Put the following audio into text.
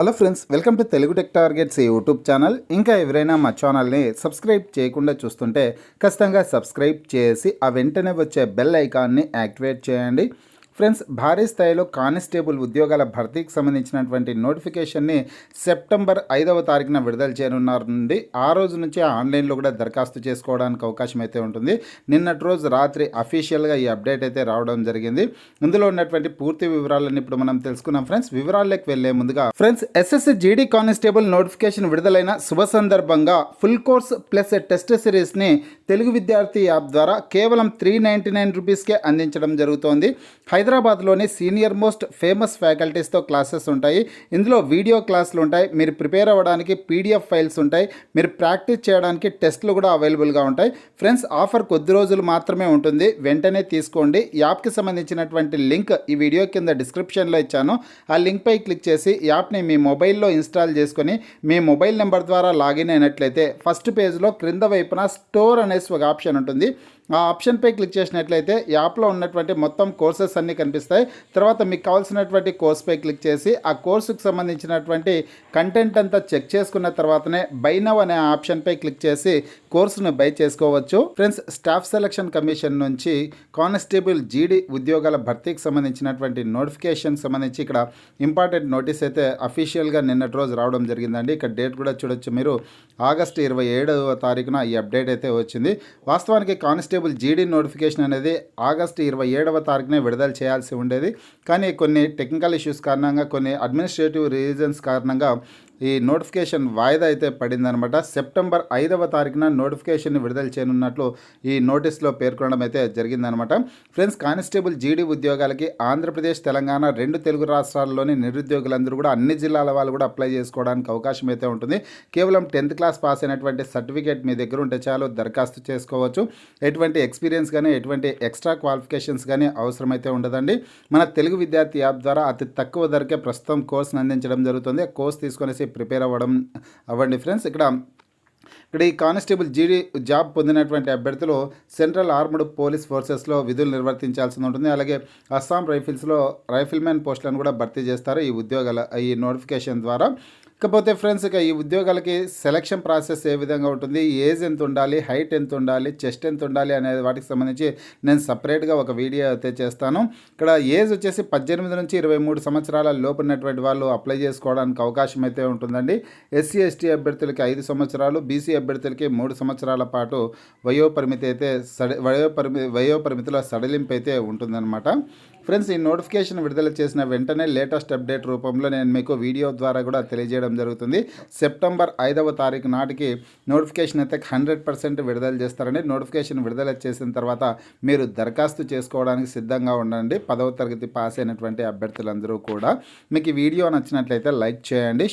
Hello friends welcome to Telugu tech targets YouTube channel. ఇంకా ఎవరైనా మా ఛానల్ని సబ్స్క్రైబ్ చేయకుండా చూస్తుంటే ఖచ్చితంగా సబ్స్క్రైబ్ చేసి ఆ వెంటనే వచ్చే బెల్ ఐకాన్ని యాక్టివేట్ చేయండి. ఫ్రెండ్స్ భారీ స్థాయిలో కానిస్టేబుల్ ఉద్యోగాల భర్తీకి సంబంధించినటువంటి నోటిఫికేషన్ని సెప్టెంబర్ ఐదవ తారీఖున విడుదల చేయనున్నారు నుండి ఆ రోజు నుంచి ఆన్లైన్లో కూడా దరఖాస్తు చేసుకోవడానికి అవకాశం అయితే ఉంటుంది. నిన్నటి రోజు రాత్రి అఫీషియల్గా ఈ అప్డేట్ అయితే రావడం జరిగింది. ఇందులో ఉన్నటువంటి పూర్తి వివరాలను ఇప్పుడు మనం తెలుసుకున్నాం ఫ్రెండ్స్. వివరాల్లోకి వెళ్ళే ముందుగా friends SSC GD constable notification విడుదలైన శుభ సందర్భంగా ఫుల్ కోర్స్ ప్లస్ టెస్ట్ సిరీస్ని తెలుగు విద్యార్థి యాప్ ద్వారా కేవలం త్రీ నైంటీ నైన్ రూపీస్కే అందించడం జరుగుతోంది. హైదరాబాద్లోని సీనియర్ మోస్ట్ ఫేమస్ ఫ్యాకల్టీస్తో క్లాసెస్ ఉంటాయి. ఇందులో వీడియో క్లాసులు ఉంటాయి. మీరు ప్రిపేర్ అవ్వడానికి పీడిఎఫ్ ఫైల్స్ ఉంటాయి. మీరు ప్రాక్టీస్ చేయడానికి టెస్ట్లు కూడా అవైలబుల్గా ఉంటాయి. ఫ్రెండ్స్ ఆఫర్ కొద్ది రోజులు మాత్రమే ఉంటుంది. వెంటనే తీసుకోండి. యాప్కి సంబంధించినటువంటి లింక్ ఈ వీడియో కింద డిస్క్రిప్షన్లో ఇచ్చాను. ఆ లింక్పై క్లిక్ చేసి యాప్ని మీ మొబైల్లో ఇన్స్టాల్ చేసుకొని మీ మొబైల్ నెంబర్ ద్వారా లాగిన్ అయినట్లయితే ఫస్ట్ పేజ్లో క్రింద వైపున స్టోర్ అనేసి ఒక ఆప్షన్ ఉంటుంది. ఆ ఆప్షన్పై క్లిక్ చేసినట్లయితే యాప్లో ఉన్నటువంటి మొత్తం కోర్సెస్ అన్నీ కనిపిస్తాయి. తర్వాత మీకు కావాల్సినటువంటి కోర్స్పై క్లిక్ చేసి ఆ కోర్సుకు సంబంధించినటువంటి కంటెంట్ అంతా చెక్ చేసుకున్న తర్వాతనే బై నవ్ అనే ఆప్షన్పై క్లిక్ చేసి కోర్సును బై చేసుకోవచ్చు. ఫ్రెండ్స్ స్టాఫ్ సెలక్షన్ కమిషన్ నుంచి కానిస్టేబుల్ జీడీ ఉద్యోగాల భర్తీకి సంబంధించినటువంటి నోటిఫికేషన్ సంబంధించి ఇక్కడ ఇంపార్టెంట్ నోటీస్ అయితే అఫీషియల్గా నిన్నటి రోజు రావడం జరిగిందండి. ఇక్కడ డేట్ కూడా చూడొచ్చు మీరు. ఆగస్టు ఇరవై ఏడవ తారీఖున ఈ అప్డేట్ అయితే వచ్చింది. వాస్తవానికి కానిస్టేబుల్ జీడీ నోటిఫికేషన్ అనేది ఆగస్టు ఇరవై ఏడవ తారీఖునే విడుదల చేయాల్సి ఉండేది. కానీ కొన్ని టెక్నికల్ ఇష్యూస్ కారణంగా కొన్ని అడ్మినిస్ట్రేటివ్ రీజన్స్ కారణంగా ఈ నోటిఫికేషన్ వాయిదా అయితే పడిందనమాట. సెప్టెంబర్ ఐదవ తారీఖున నోటిఫికేషన్ విడుదల చేయనున్నట్లు ఈ నోటీస్లో పేర్కొనడం అయితే జరిగిందనమాట. ఫ్రెండ్స్ కానిస్టేబుల్ జీడీ ఉద్యోగాలకి ఆంధ్రప్రదేశ్ తెలంగాణ రెండు తెలుగు రాష్ట్రాల్లోని నిరుద్యోగులందరూ కూడా అన్ని జిల్లాల వాళ్ళు కూడా అప్లై చేసుకోవడానికి అవకాశం అయితే ఉంటుంది. కేవలం టెన్త్ క్లాస్ పాస్ అయినటువంటి సర్టిఫికేట్ మీ దగ్గర ఉంటే చాలు దరఖాస్తు చేసుకోవచ్చు. ఎటువంటి ఎక్స్పీరియన్స్ కానీ ఎటువంటి ఎక్స్ట్రా క్వాలిఫికేషన్స్ కానీ అవసరమైతే ఉండదండి. మన తెలుగు విద్యార్థి యాప్ ద్వారా అతి తక్కువ ధరకే ప్రస్తుతం కోర్సును అందించడం జరుగుతుంది. కోర్స్ తీసుకొనేసి ప్రిపేర్ అవ్వడం అవ్వండి. ఫ్రెండ్స్ ఇక్కడ ఇక్కడ ఈ కానిస్టేబుల్ జీడీ జాబ్ పొందినటువంటి అభ్యర్థులు సెంట్రల్ ఆర్మ్డ్ పోలీస్ ఫోర్సెస్లో విధులు నిర్వర్తించాల్సి ఉంటుంది. అలాగే అస్సాం రైఫిల్స్లో రైఫిల్మెన్ పోస్టులను కూడా భర్తీ చేస్తారు. ఈ ఉద్యోగాల ఈ నోటిఫికేషన్ ద్వారా ఇకపోతే ఫ్రెండ్స్ ఇక ఈ ఉద్యోగాలకి సెలక్షన్ ప్రాసెస్ ఏ విధంగా ఉంటుంది? ఏజ్ ఎంత ఉండాలి? హైట్ ఎంత ఉండాలి? చెస్ట్ ఎంత ఉండాలి? అనే వాటికి సంబంధించి నేను సపరేట్గా ఒక వీడియో అయితే చేస్తాను. ఇక్కడ ఏజ్ వచ్చేసి పద్దెనిమిది నుంచి ఇరవై మూడు సంవత్సరాల లోపున్నటువంటి వాళ్ళు అప్లై చేసుకోవడానికి అవకాశం అయితే ఉంటుందండి. ఎస్సీ ఎస్టీ అభ్యర్థులకి ఐదు సంవత్సరాలు బీసీ అభ్యర్థులకి మూడు సంవత్సరాల పాటు వయో పరిమితి అయితే సడి వయో వయోపరిమితిలో వయో సడలింపు అయితే ఉంటుందన్నమాట. ఫ్రెండ్స్ ఈ నోటిఫికేషన్ విడుదల చేసిన వెంటనే లేటెస్ట్ అప్డేట్ రూపంలో నేను మీకు వీడియో ద్వారా కూడా తెలియజేయడం జరుగుతుంది. సెప్టెంబర్ ఐదవ తారీఖు నాటికి నోటిఫికేషన్ అయితే హండ్రెడ్ పర్సెంట్ విడుదల చేస్తారండి. నోటిఫికేషన్ విడుదల చేసిన తర్వాత మీరు దరఖాస్తు చేసుకోవడానికి సిద్ధంగా ఉండండి. పదవ తరగతి పాస్ అయినటువంటి అభ్యర్థులందరూ కూడా. మీకు ఈ వీడియో నచ్చినట్లయితే లైక్ చేయండి.